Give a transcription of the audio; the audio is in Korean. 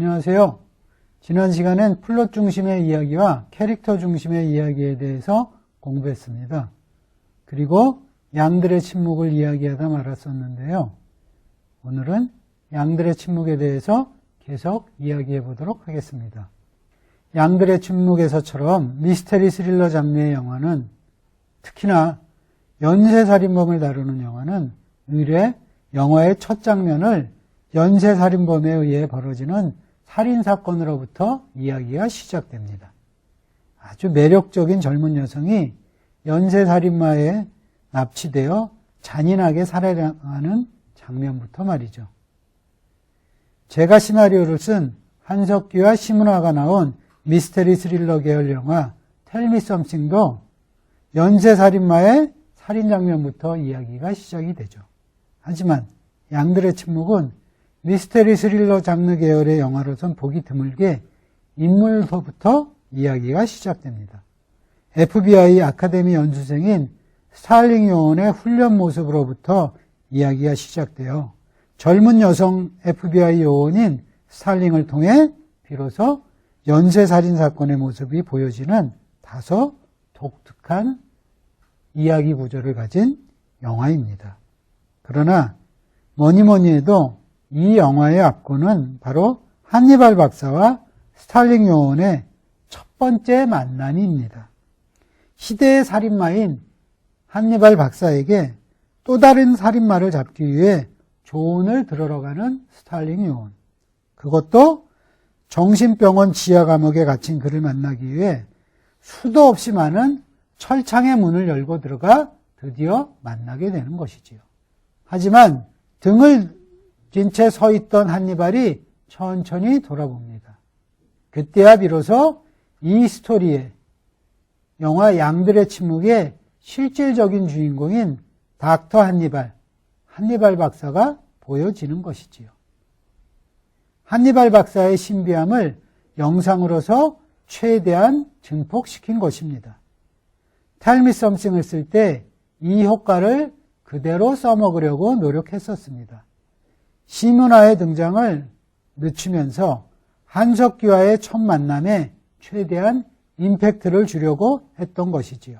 안녕하세요. 지난 시간엔 플롯 중심의 이야기와 캐릭터 중심의 이야기에 대해서 공부했습니다. 그리고 양들의 침묵을 이야기하다 말았었는데요. 오늘은 양들의 침묵에 대해서 계속 이야기해 보도록 하겠습니다. 양들의 침묵에서처럼 미스테리 스릴러 장르의 영화는 특히나 연쇄살인범을 다루는 영화는 의뢰 영화의 첫 장면을 연쇄살인범에 의해 벌어지는 살인사건으로부터 이야기가 시작됩니다. 아주 매력적인 젊은 여성이 연쇄살인마에 납치되어 잔인하게 살해당하는 장면부터 말이죠. 제가 시나리오를 쓴 한석규와 심은화가 나온 미스테리 스릴러 계열 영화 텔미 썸씽도 연쇄살인마의 살인 장면부터 이야기가 시작이 되죠. 하지만 양들의 침묵은 미스테리 스릴러 장르 계열의 영화로선 보기 드물게 인물서부터 이야기가 시작됩니다. FBI 아카데미 연수생인 스탈링 요원의 훈련 모습으로부터 이야기가 시작되어 젊은 여성 FBI 요원인 스탈링을 통해 비로소 연쇄살인 사건의 모습이 보여지는 다소 독특한 이야기 구조를 가진 영화입니다. 그러나 뭐니 뭐니 해도 이 영화의 앞구는 바로 한니발 박사와 스탈링 요원의 첫 번째 만남입니다. 시대의 살인마인 한니발 박사에게 또 다른 살인마를 잡기 위해 조언을 들으러 가는 스탈링 요원. 그것도 정신병원 지하 감옥에 갇힌 그를 만나기 위해 수도 없이 많은 철창의 문을 열고 들어가 드디어 만나게 되는 것이지요. 하지만 등을 진채서 있던 한니발이 천천히 돌아봅니다. 그때야 비로소 이 스토리의 영화 양들의 침묵의 실질적인 주인공인 닥터 한니발, 한니발 박사가 보여지는 것이지요. 한니발 박사의 신비함을 영상으로서 최대한 증폭시킨 것입니다. 텔미 썸씽을 쓸 때 이 효과를 그대로 써먹으려고 노력했었습니다. 시문화의 등장을 늦추면서 한석규와의 첫 만남에 최대한 임팩트를 주려고 했던 것이지요.